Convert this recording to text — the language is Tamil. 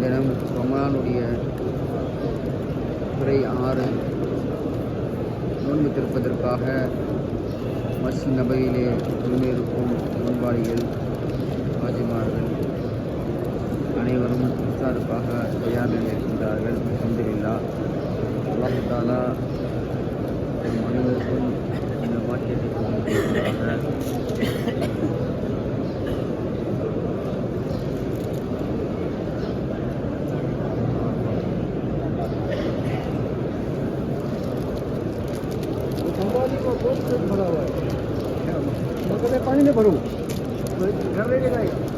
தினம் ரொமானுடைய துறை ஆறு நோன்பு திருப்பதற்காக மஸ்ஜித் நபையிலே முன்னேறுக்கும் நோன்பாளிகள் ஆஜிமார்கள் அனைவரும் இஃப்தாருக்காக தயார் நிலையிருக்கின்றார்கள் இருக்கின்றார்கள் அல்லாஹாலா அல்லாஹு அனைவருக்கும் भरा हुआ है। मैं पानी नहीं भरू? घर ले जाएगा